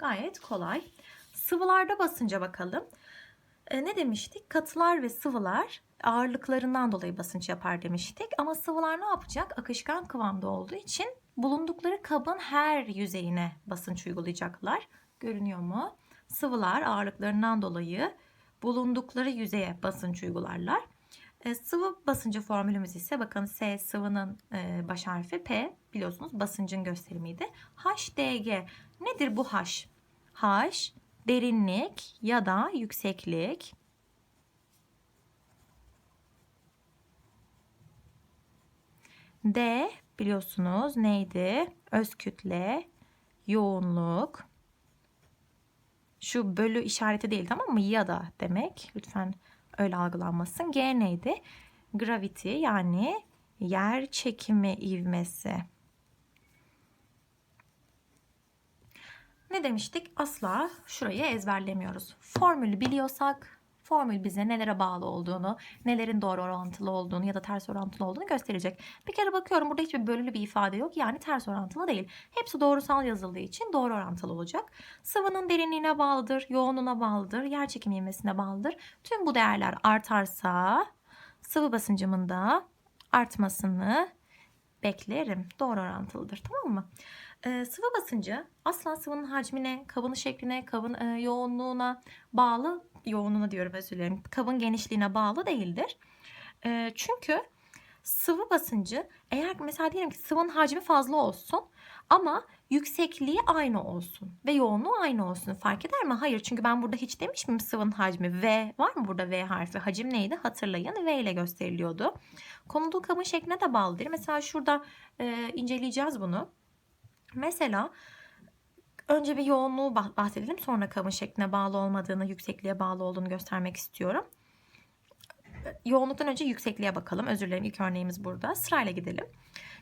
Gayet kolay. Sıvılarda basınca bakalım. E, ne demiştik? Katılar ve sıvılar ağırlıklarından dolayı basınç yapar demiştik. Ama sıvılar ne yapacak? Akışkan kıvamda olduğu için bulundukları kabın her yüzeyine basınç uygulayacaklar. Görünüyor mu? Sıvılar ağırlıklarından dolayı bulundukları yüzeye basınç uygularlar. E, sıvı basıncı formülümüz ise bakın S sıvının e, baş harfi P biliyorsunuz basıncın gösterimiydi. HDG nedir bu H? H derinlik ya da yükseklik. D biliyorsunuz neydi? Öz kütle, yoğunluk. Şu bölü işareti değil tamam mı? Ya da demek. Lütfen öyle algılanmasın. G neydi? Gravity yani yer çekimi ivmesi. Ne demiştik? Asla şurayı ezberlemiyoruz. Formülü biliyorsak formül bize nelere bağlı olduğunu, nelerin doğru orantılı olduğunu ya da ters orantılı olduğunu gösterecek. Bir kere bakıyorum burada hiçbir bölülü bir ifade yok. Yani ters orantılı değil. Hepsi doğrusal yazıldığı için doğru orantılı olacak. Sıvının derinliğine bağlıdır, yoğunluğuna bağlıdır, yer çekimi ivmesine bağlıdır. Tüm bu değerler artarsa sıvı basıncımın da artmasını beklerim. Doğru orantılıdır tamam mı? Ee, sıvı basıncı asla sıvının hacmine, kabın şekline, kabın e, yoğunluğuna bağlı, yoğunluğuna diyorum özür dilerim, kabın genişliğine bağlı değildir. E, çünkü sıvı basıncı eğer mesela diyelim ki sıvının hacmi fazla olsun ama yüksekliği aynı olsun ve yoğunluğu aynı olsun fark eder mi? Hayır çünkü ben burada hiç demiş miyim sıvının hacmi V var mı burada V harfi? Hacim neydi? Hatırlayın V ile gösteriliyordu. Konulduğu kabın şekline de bağlıdır. Mesela şurada e, inceleyeceğiz bunu. Mesela önce bir yoğunluğu bahsedelim sonra kabın şekline bağlı olmadığını, yüksekliğe bağlı olduğunu göstermek istiyorum. Yoğunluktan önce yüksekliğe bakalım. Özür dilerim ilk örneğimiz burada. Sırayla gidelim.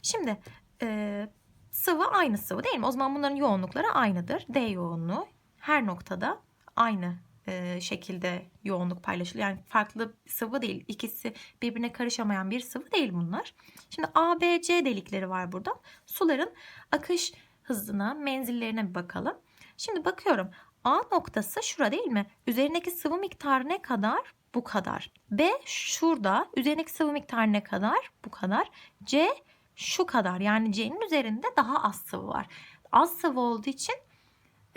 Şimdi e, sıvı aynı sıvı değil mi? O zaman bunların yoğunlukları aynıdır. D yoğunluğu her noktada aynı e, şekilde yoğunluk paylaşılıyor. Yani farklı sıvı değil. İkisi birbirine karışamayan bir sıvı değil bunlar. Şimdi A, B, C delikleri var burada. Suların akış hızına, menzillerine bir bakalım. Şimdi bakıyorum. A noktası şura değil mi? Üzerindeki sıvı miktarı ne kadar? Bu kadar. B şurada. Üzerindeki sıvı miktarı ne kadar? Bu kadar. C şu kadar. Yani C'nin üzerinde daha az sıvı var. Az sıvı olduğu için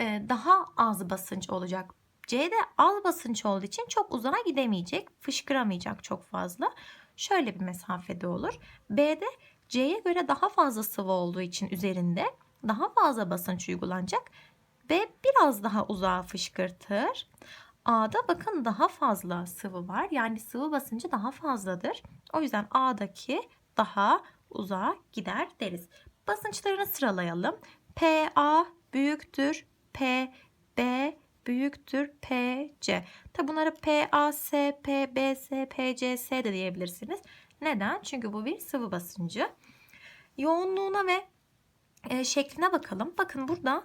daha az basınç olacak. C'de az basınç olduğu için çok uzağa gidemeyecek, fışkıramayacak çok fazla. Şöyle bir mesafede olur. B'de C'ye göre daha fazla sıvı olduğu için üzerinde daha fazla basınç uygulanacak. B biraz daha uzağa fışkırtır. A'da bakın daha fazla sıvı var. Yani sıvı basıncı daha fazladır. O yüzden A'daki daha uzağa gider deriz. Basınçlarını sıralayalım. PA büyüktür PB büyüktür PC. Tabi bunlara PAS, PBS, PCS de diyebilirsiniz. Neden? Çünkü bu bir sıvı basıncı. Yoğunluğuna ve e, şekline bakalım. Bakın burada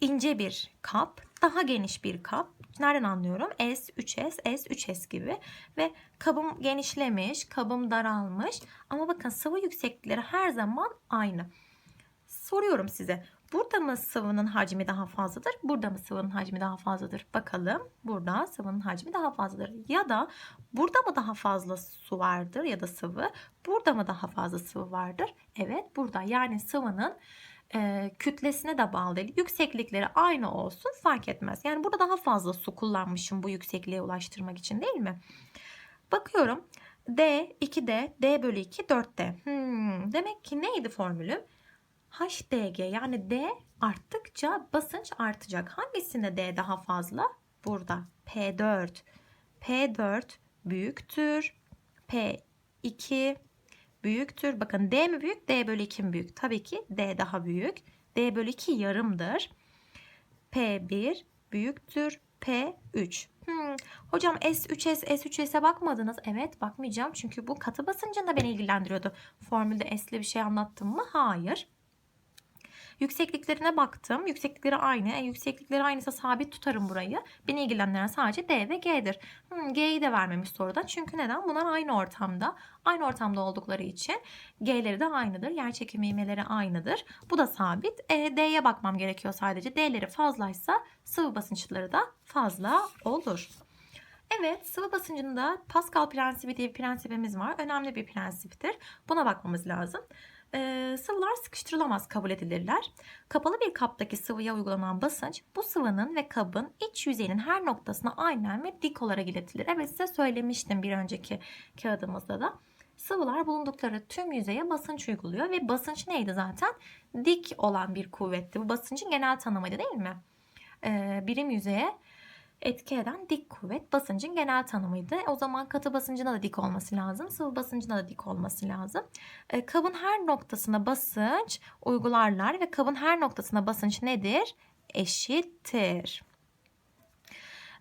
ince bir kap, daha geniş bir kap. Nereden anlıyorum? S, 3S, S, 3S gibi. Ve kabım genişlemiş, kabım daralmış. Ama bakın sıvı yükseklikleri her zaman aynı. Soruyorum size. Burada mı sıvının hacmi daha fazladır? Burada mı sıvının hacmi daha fazladır? Bakalım. Burada sıvının hacmi daha fazladır. Ya da burada mı daha fazla su vardır ya da sıvı? Burada mı daha fazla sıvı vardır? Evet burada. Yani sıvının e, kütlesine de bağlı değil. Yükseklikleri aynı olsun fark etmez. Yani burada daha fazla su kullanmışım bu yüksekliğe ulaştırmak için değil mi? Bakıyorum. D, 2D, D bölü 2, 4D. Hmm, demek ki neydi formülüm? HDG yani D arttıkça basınç artacak. Hangisinde D daha fazla? Burada P4. P4 büyüktür. P2 büyüktür. Bakın D mi büyük? D bölü 2 mi büyük? Tabii ki D daha büyük. D bölü 2 yarımdır. P1 büyüktür. P3. Hmm. Hocam S3S, S3S'e bakmadınız. Evet bakmayacağım çünkü bu katı basıncında beni ilgilendiriyordu. Formülde S'li bir şey anlattım mı? Hayır. Yüksekliklerine baktım. Yükseklikleri aynı. E, yükseklikleri aynıysa sabit tutarım burayı. Beni ilgilendiren sadece D ve G'dir. Hmm, G'yi de vermemiş soruda. Çünkü neden? Bunlar aynı ortamda. Aynı ortamda oldukları için G'leri de aynıdır. Yerçekim ivmeleri aynıdır. Bu da sabit. E, D'ye bakmam gerekiyor sadece. D'leri fazlaysa sıvı basınçları da fazla olur. Evet, sıvı basıncında Pascal prensibi diye bir prensibimiz var. Önemli bir prensiptir. Buna bakmamız lazım. Ee, sıvılar sıkıştırılamaz kabul edilirler. Kapalı bir kaptaki sıvıya uygulanan basınç bu sıvının ve kabın iç yüzeyinin her noktasına aynen ve dik olarak iletilir. Evet size söylemiştim bir önceki kağıdımızda da. Sıvılar bulundukları tüm yüzeye basınç uyguluyor ve basınç neydi zaten? Dik olan bir kuvvetti. Bu basıncın genel tanımıydı değil mi? Ee, birim yüzeye etki eden dik kuvvet basıncın genel tanımıydı. O zaman katı basıncına da dik olması lazım. Sıvı basıncına da dik olması lazım. E, kabın her noktasına basınç uygularlar ve kabın her noktasına basınç nedir? Eşittir.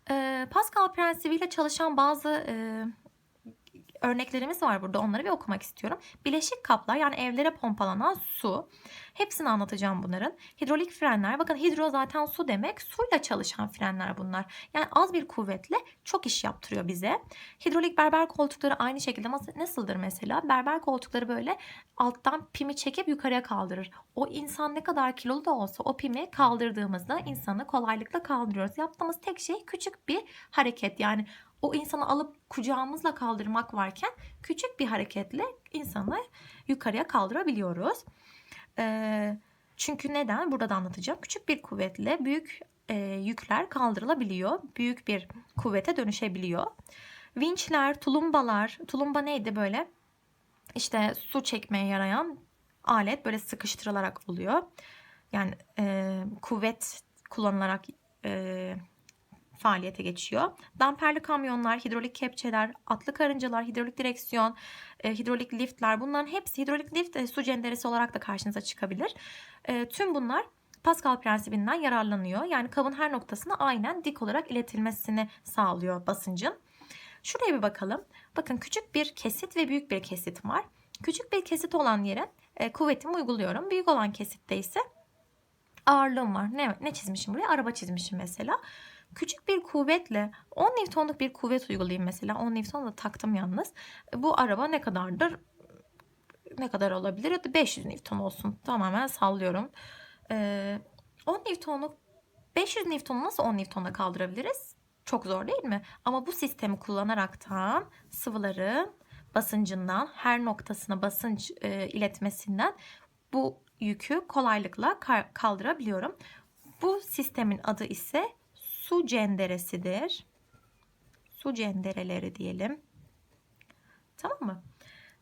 E, Pascal prensibiyle çalışan bazı e, örneklerimiz var burada. Onları bir okumak istiyorum. Bileşik kaplar yani evlere pompalanan su. Hepsini anlatacağım bunların. Hidrolik frenler. Bakın hidro zaten su demek. Suyla çalışan frenler bunlar. Yani az bir kuvvetle çok iş yaptırıyor bize. Hidrolik berber koltukları aynı şekilde nasıldır mesela? Berber koltukları böyle alttan pimi çekip yukarıya kaldırır. O insan ne kadar kilolu da olsa o pimi kaldırdığımızda insanı kolaylıkla kaldırıyoruz. Yaptığımız tek şey küçük bir hareket. Yani o insanı alıp kucağımızla kaldırmak varken küçük bir hareketle insanı yukarıya kaldırabiliyoruz. E, çünkü neden? Burada da anlatacağım. Küçük bir kuvvetle büyük e, yükler kaldırılabiliyor. Büyük bir kuvvete dönüşebiliyor. Vinçler, tulumbalar. Tulumba neydi böyle? İşte su çekmeye yarayan alet böyle sıkıştırılarak oluyor. Yani e, kuvvet kullanılarak e, faaliyete geçiyor. Damperli kamyonlar, hidrolik kepçeler, atlı karıncalar, hidrolik direksiyon, e, hidrolik liftler bunların hepsi hidrolik lift e, su cenderesi olarak da karşınıza çıkabilir. E, tüm bunlar Pascal prensibinden yararlanıyor. Yani kabın her noktasına aynen dik olarak iletilmesini sağlıyor basıncın. Şuraya bir bakalım. Bakın küçük bir kesit ve büyük bir kesit var. Küçük bir kesit olan yere e, kuvvetimi uyguluyorum. Büyük olan kesitte ise ağırlığım var. Ne, ne çizmişim buraya? Araba çizmişim mesela. Küçük bir kuvvetle 10 Newton'luk bir kuvvet uygulayayım mesela. 10 Newton da taktım yalnız. Bu araba ne kadardır? Ne kadar olabilir? Hadi 500 Newton olsun. Tamamen sallıyorum. Ee, 10 Newton'luk 500 Newton'u nasıl 10 Newton'da kaldırabiliriz? Çok zor değil mi? Ama bu sistemi kullanaraktan sıvıların basıncından her noktasına basınç e, iletmesinden bu yükü kolaylıkla kaldırabiliyorum. Bu sistemin adı ise su cenderesidir. Su cendereleri diyelim. Tamam mı?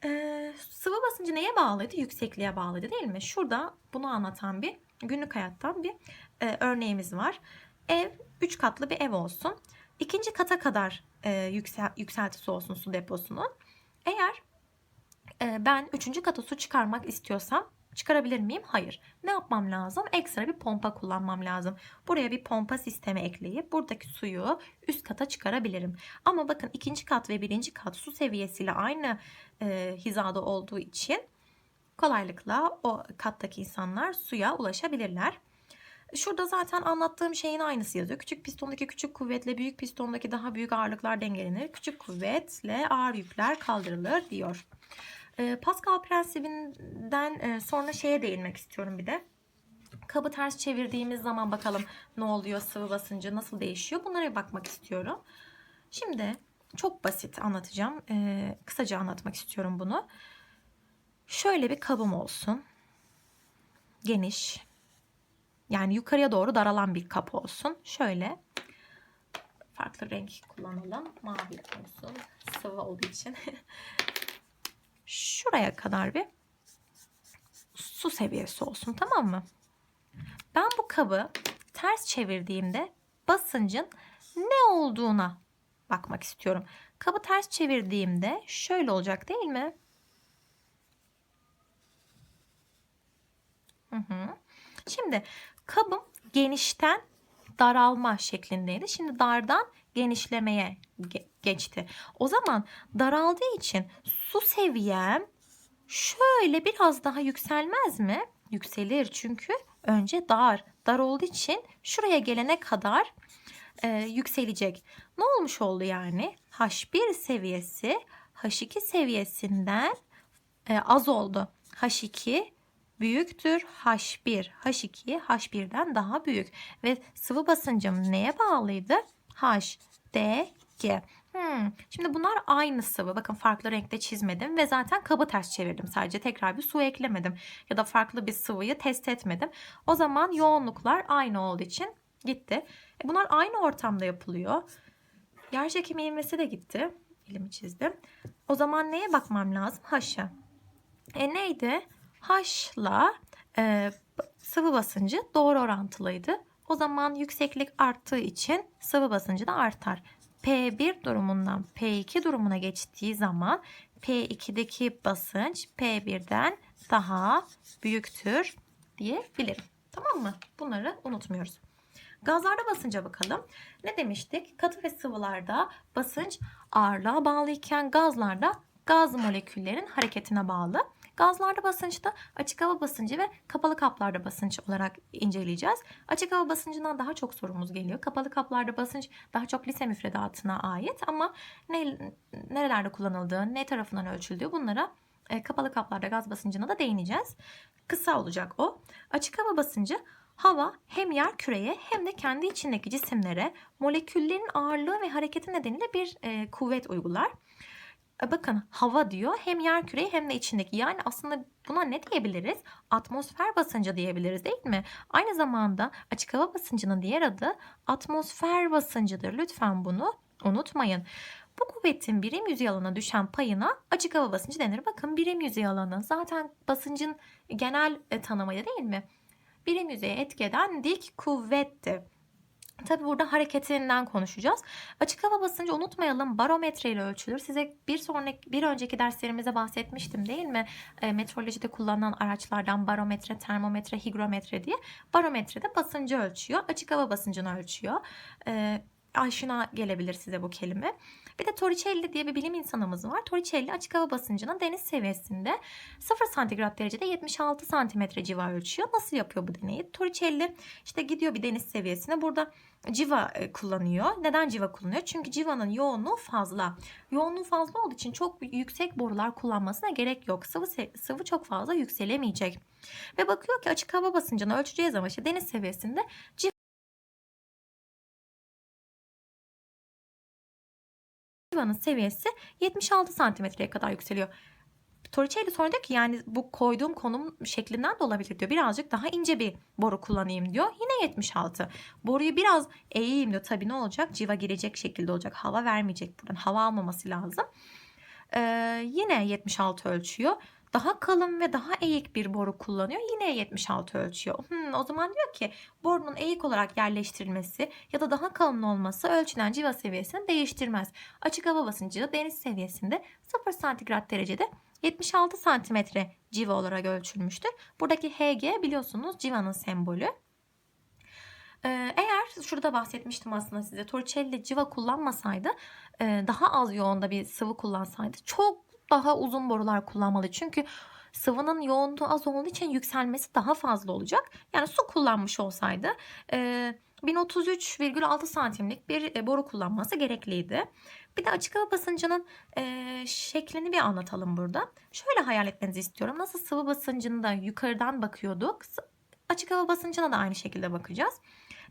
Ee, sıvı basıncı neye bağlıydı? Yüksekliğe bağlıydı değil mi? Şurada bunu anlatan bir günlük hayattan bir e, örneğimiz var. Ev 3 katlı bir ev olsun. İkinci kata kadar e, yüksel, yükseltisi olsun su deposunun. Eğer e, ben üçüncü kata su çıkarmak istiyorsam Çıkarabilir miyim? Hayır. Ne yapmam lazım? Ekstra bir pompa kullanmam lazım. Buraya bir pompa sistemi ekleyip buradaki suyu üst kata çıkarabilirim. Ama bakın ikinci kat ve birinci kat su seviyesiyle aynı e, hizada olduğu için kolaylıkla o kattaki insanlar suya ulaşabilirler. Şurada zaten anlattığım şeyin aynısı yazıyor. Küçük pistondaki küçük kuvvetle büyük pistondaki daha büyük ağırlıklar dengelenir. Küçük kuvvetle ağır yükler kaldırılır diyor. Ee, Pascal prensibinden e, sonra şeye değinmek istiyorum bir de. Kabı ters çevirdiğimiz zaman bakalım ne oluyor, sıvı basıncı nasıl değişiyor. Bunlara bakmak istiyorum. Şimdi çok basit anlatacağım. Ee, kısaca anlatmak istiyorum bunu. Şöyle bir kabım olsun. Geniş. Yani yukarıya doğru daralan bir kap olsun. Şöyle farklı renk kullanalım. Mavi olsun. Sıvı olduğu için. şuraya kadar bir su seviyesi olsun tamam mı? Ben bu kabı ters çevirdiğimde basıncın ne olduğuna bakmak istiyorum. Kabı ters çevirdiğimde şöyle olacak değil mi? Hı hı. Şimdi kabım genişten daralma şeklindeydi. Şimdi dardan genişlemeye geçti. O zaman daraldığı için su seviyem şöyle biraz daha yükselmez mi? Yükselir çünkü önce dar. Dar olduğu için şuraya gelene kadar e, yükselecek. Ne olmuş oldu yani? H1 seviyesi H2 seviyesinden e, az oldu. H2 büyüktür H1. H2 H1'den daha büyük. Ve sıvı basıncım neye bağlıydı? H, D, G. Hmm, Şimdi bunlar aynı sıvı. Bakın farklı renkte çizmedim ve zaten kabı ters çevirdim. Sadece tekrar bir su eklemedim. Ya da farklı bir sıvıyı test etmedim. O zaman yoğunluklar aynı olduğu için gitti. E bunlar aynı ortamda yapılıyor. Yer çekimi ivmesi de gitti. Elimi çizdim. O zaman neye bakmam lazım? H'a. E neydi? H'la e, sıvı basıncı doğru orantılıydı. O zaman yükseklik arttığı için sıvı basıncı da artar. P1 durumundan P2 durumuna geçtiği zaman P2'deki basınç P1'den daha büyüktür diyebilirim. Tamam mı? Bunları unutmuyoruz. Gazlarda basınca bakalım. Ne demiştik? Katı ve sıvılarda basınç ağırlığa bağlıyken gazlarda gaz moleküllerin hareketine bağlı. Gazlarda basınçta açık hava basıncı ve kapalı kaplarda basınç olarak inceleyeceğiz. Açık hava basıncından daha çok sorumuz geliyor. Kapalı kaplarda basınç daha çok lise müfredatına ait ama ne, nerelerde kullanıldığı, ne tarafından ölçüldüğü bunlara e, kapalı kaplarda gaz basıncına da değineceğiz. Kısa olacak o. Açık hava basıncı hava hem yer küreye hem de kendi içindeki cisimlere moleküllerin ağırlığı ve hareketi nedeniyle bir e, kuvvet uygular. E, Bakın hava diyor hem yer küreyi hem de içindeki. Yani aslında buna ne diyebiliriz? Atmosfer basıncı diyebiliriz değil mi? Aynı zamanda açık hava basıncının diğer adı atmosfer basıncıdır. Lütfen bunu unutmayın. Bu kuvvetin birim yüzey alanına düşen payına açık hava basıncı denir. Bakın birim yüzey alanı zaten basıncın genel e, tanımıydı değil mi? Birim yüzeye etki eden dik kuvvetti. Tabi burada hareketinden konuşacağız. Açık hava basıncı unutmayalım barometre ile ölçülür. Size bir sonraki bir önceki derslerimizde bahsetmiştim değil mi? E, meteorolojide kullanılan araçlardan barometre, termometre, higrometre diye. Barometre de basıncı ölçüyor. Açık hava basıncını ölçüyor. E, aşina gelebilir size bu kelime. Bir de Torricelli diye bir bilim insanımız var. Torricelli açık hava basıncının deniz seviyesinde 0 santigrat derecede 76 santimetre civa ölçüyor. Nasıl yapıyor bu deneyi? Torricelli işte gidiyor bir deniz seviyesine. Burada civa e, kullanıyor. Neden civa kullanıyor? Çünkü civanın yoğunluğu fazla. Yoğunluğu fazla olduğu için çok yüksek borular kullanmasına gerek yok. Sıvı sıvı çok fazla yükselemeyecek. Ve bakıyor ki açık hava basıncını ölçeceği zaman işte deniz seviyesinde civanın seviyesi 76 santimetreye kadar yükseliyor. Torricelli sonra diyor ki yani bu koyduğum konum şeklinden de olabilir diyor. Birazcık daha ince bir boru kullanayım diyor. Yine 76. Boruyu biraz eğeyim diyor. Tabii ne olacak? Civa girecek şekilde olacak. Hava vermeyecek buradan. Hava almaması lazım. Ee, yine 76 ölçüyor. Daha kalın ve daha eğik bir boru kullanıyor. Yine 76 ölçüyor. Hmm, o zaman diyor ki borunun eğik olarak yerleştirilmesi ya da daha kalın olması ölçülen civa seviyesini değiştirmez. Açık hava basıncı deniz seviyesinde 0 santigrat derecede 76 santimetre civa olarak ölçülmüştür. Buradaki Hg biliyorsunuz civanın sembolü. Ee, eğer şurada bahsetmiştim aslında size Torricelli civa kullanmasaydı e, daha az yoğunda bir sıvı kullansaydı çok daha uzun borular kullanmalı. Çünkü sıvının yoğunluğu az olduğu için yükselmesi daha fazla olacak. Yani su kullanmış olsaydı e, 1033,6 santimlik bir e, boru kullanması gerekliydi. Bir de açık hava basıncının şeklini bir anlatalım burada. Şöyle hayal etmenizi istiyorum. Nasıl sıvı basıncında yukarıdan bakıyorduk. Açık hava basıncına da aynı şekilde bakacağız.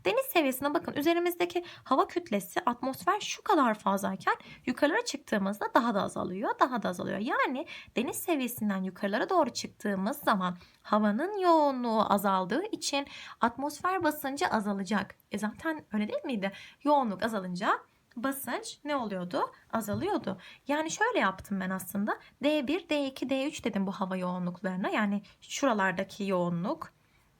Deniz seviyesine bakın üzerimizdeki hava kütlesi atmosfer şu kadar fazlayken yukarılara çıktığımızda daha da azalıyor, daha da azalıyor. Yani deniz seviyesinden yukarılara doğru çıktığımız zaman havanın yoğunluğu azaldığı için atmosfer basıncı azalacak. E zaten öyle değil miydi? Yoğunluk azalınca basınç ne oluyordu? Azalıyordu. Yani şöyle yaptım ben aslında. D1, D2, D3 dedim bu hava yoğunluklarına. Yani şuralardaki yoğunluk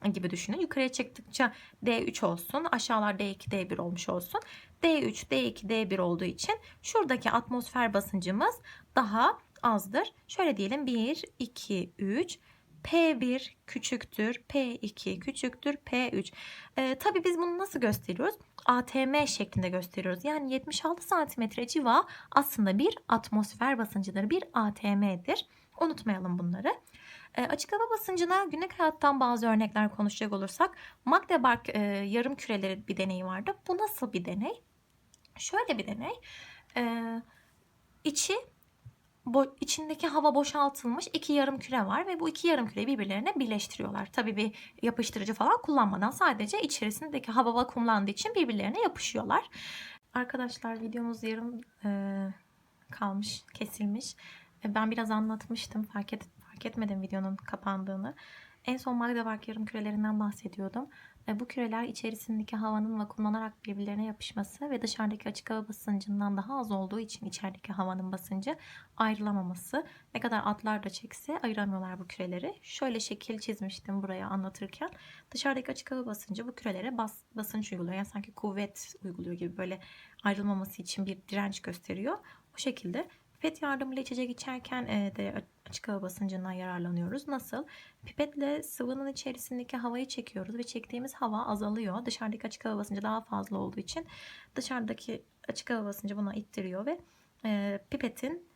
gibi düşünün. Yukarıya çıktıkça D3 olsun. Aşağılar D2, D1 olmuş olsun. D3, D2, D1 olduğu için şuradaki atmosfer basıncımız daha azdır. Şöyle diyelim 1, 2, 3. P1 küçüktür, P2 küçüktür, P3. Ee, tabii biz bunu nasıl gösteriyoruz? ATM şeklinde gösteriyoruz. Yani 76 santimetre civa aslında bir atmosfer basıncıdır, bir ATM'dir. Unutmayalım bunları. E, açık hava basıncına günlük hayattan bazı örnekler konuşacak olursak Magdeburg e, yarım küreleri bir deney vardı. Bu nasıl bir deney? Şöyle bir deney. E, içi bo- içindeki hava boşaltılmış iki yarım küre var ve bu iki yarım küreyi birbirlerine birleştiriyorlar. Tabii bir yapıştırıcı falan kullanmadan sadece içerisindeki hava vakumlandığı için birbirlerine yapışıyorlar. Arkadaşlar videomuz yarım e, kalmış, kesilmiş. E, Ben biraz anlatmıştım. Fark, et, fark etmedim videonun kapandığını. En son Magdeburg yarım kürelerinden bahsediyordum. Bu küreler içerisindeki havanın vakumlanarak birbirlerine yapışması ve dışarıdaki açık hava basıncından daha az olduğu için içerideki havanın basıncı ayrılamaması. Ne kadar atlar da çekse ayıramıyorlar bu küreleri. Şöyle şekil çizmiştim buraya anlatırken. Dışarıdaki açık hava basıncı bu kürelere bas, basınç uyguluyor. Yani sanki kuvvet uyguluyor gibi böyle ayrılmaması için bir direnç gösteriyor. O şekilde pipet yardımıyla içecek içerken de açık hava basıncından yararlanıyoruz. Nasıl? Pipetle sıvının içerisindeki havayı çekiyoruz ve çektiğimiz hava azalıyor. Dışarıdaki açık hava basıncı daha fazla olduğu için dışarıdaki açık hava basıncı buna ittiriyor ve pipetin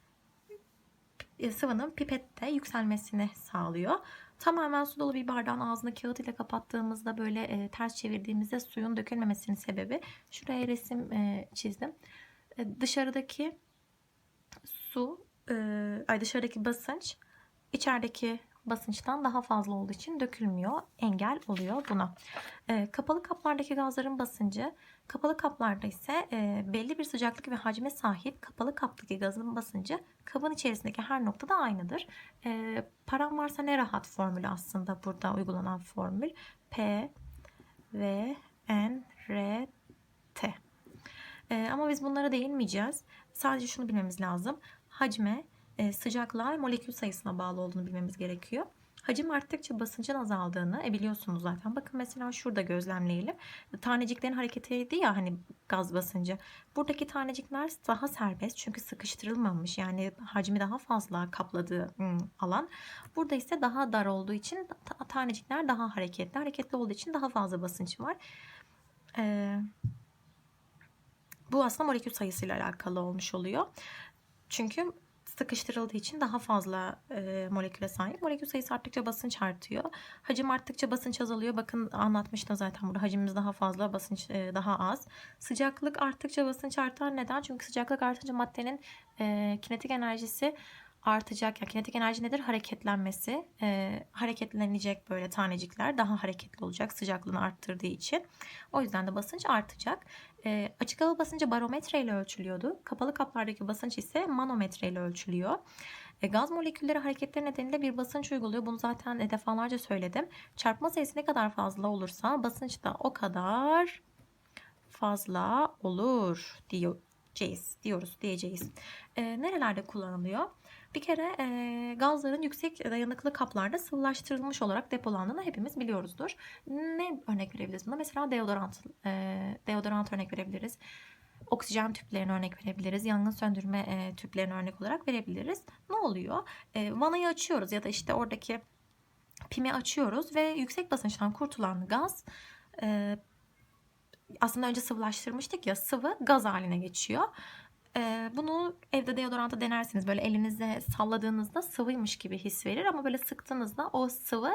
e, sıvının pipette yükselmesini sağlıyor. Tamamen su dolu bir bardağın ağzını kağıt ile kapattığımızda böyle e, ters çevirdiğimizde suyun dökülmemesinin sebebi şuraya resim e, çizdim. E, dışarıdaki su, e, ay dışarıdaki basınç içerideki basınçtan daha fazla olduğu için dökülmüyor. Engel oluyor buna. E, kapalı kaplardaki gazların basıncı kapalı kaplarda ise e, belli bir sıcaklık ve hacme sahip kapalı kaptaki gazın basıncı kabın içerisindeki her noktada aynıdır. E, param varsa ne rahat formülü aslında burada uygulanan formül. P V N R T. E, ama biz bunlara değinmeyeceğiz. Sadece şunu bilmemiz lazım. Hacme, e, sıcaklığa molekül sayısına bağlı olduğunu bilmemiz gerekiyor. Hacim arttıkça basıncın azaldığını e, biliyorsunuz zaten. Bakın mesela şurada gözlemleyelim. Taneciklerin hareketiydi ya hani gaz basıncı. Buradaki tanecikler daha serbest çünkü sıkıştırılmamış. Yani hacmi daha fazla kapladığı alan. Burada ise daha dar olduğu için ta- tanecikler daha hareketli. Hareketli olduğu için daha fazla basınç var. Ee, bu aslında molekül sayısıyla alakalı olmuş oluyor. Çünkü sıkıştırıldığı için daha fazla e, moleküle sahip. Molekül sayısı arttıkça basınç artıyor. Hacim arttıkça basınç azalıyor. Bakın anlatmıştım zaten burada hacimimiz daha fazla, basınç e, daha az. Sıcaklık arttıkça basınç artar. Neden? Çünkü sıcaklık artınca maddenin e, kinetik enerjisi artacak. Yani kinetik enerji nedir? Hareketlenmesi. E, hareketlenecek böyle tanecikler daha hareketli olacak sıcaklığını arttırdığı için. O yüzden de basınç artacak. E, açık hava basıncı barometre ile ölçülüyordu. Kapalı kaplardaki basınç ise manometre ile ölçülüyor. E, gaz molekülleri hareketleri nedeniyle bir basınç uyguluyor. Bunu zaten e, defalarca söyledim. Çarpma sayısı ne kadar fazla olursa basınç da o kadar fazla olur diyeceğiz, diyoruz, diyeceğiz. E, nerelerde kullanılıyor? Bir kere e, gazların yüksek dayanıklı kaplarda sıvılaştırılmış olarak depolandığını hepimiz biliyoruzdur. Ne örnek verebiliriz buna? Mesela deodorant, e, deodorant örnek verebiliriz. Oksijen tüplerine örnek verebiliriz. Yangın söndürme e, tüplerine örnek olarak verebiliriz. Ne oluyor? E, vanayı açıyoruz ya da işte oradaki pimi açıyoruz ve yüksek basınçtan kurtulan gaz e, aslında önce sıvılaştırmıştık ya sıvı gaz haline geçiyor. Bunu evde deodoranta denersiniz. Böyle elinizde salladığınızda sıvıymış gibi his verir ama böyle sıktığınızda o sıvı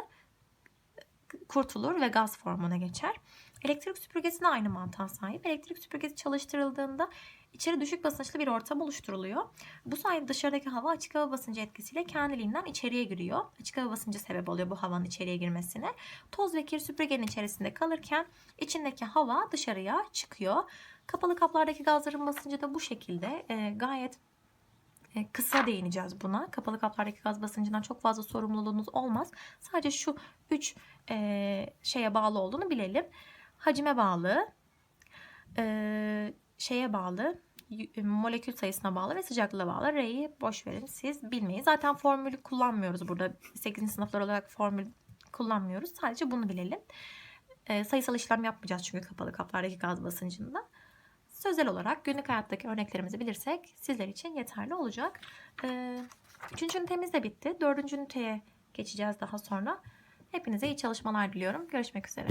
kurtulur ve gaz formuna geçer. Elektrik süpürgesi de aynı mantığa sahip. Elektrik süpürgesi çalıştırıldığında içeri düşük basınçlı bir ortam oluşturuluyor. Bu sayede dışarıdaki hava açık hava basıncı etkisiyle kendiliğinden içeriye giriyor. Açık hava basıncı sebep oluyor bu havanın içeriye girmesine. Toz ve kir süpürgenin içerisinde kalırken içindeki hava dışarıya çıkıyor. Kapalı kaplardaki gazların basıncı da bu şekilde e, gayet e, kısa değineceğiz buna. Kapalı kaplardaki gaz basıncından çok fazla sorumluluğunuz olmaz. Sadece şu üç e, şeye bağlı olduğunu bilelim. Hacime bağlı, e, şeye bağlı, y- molekül sayısına bağlı ve sıcaklığa bağlı. R'yi boş verin siz bilmeyin. Zaten formülü kullanmıyoruz burada. 8. sınıflar olarak formül kullanmıyoruz. Sadece bunu bilelim. E, sayısal işlem yapmayacağız çünkü kapalı kaplardaki gaz basıncında. Sözel olarak günlük hayattaki örneklerimizi bilirsek sizler için yeterli olacak. Ee, üçüncü ünitemiz de bitti. Dördüncü üniteye geçeceğiz daha sonra. Hepinize iyi çalışmalar diliyorum. Görüşmek üzere.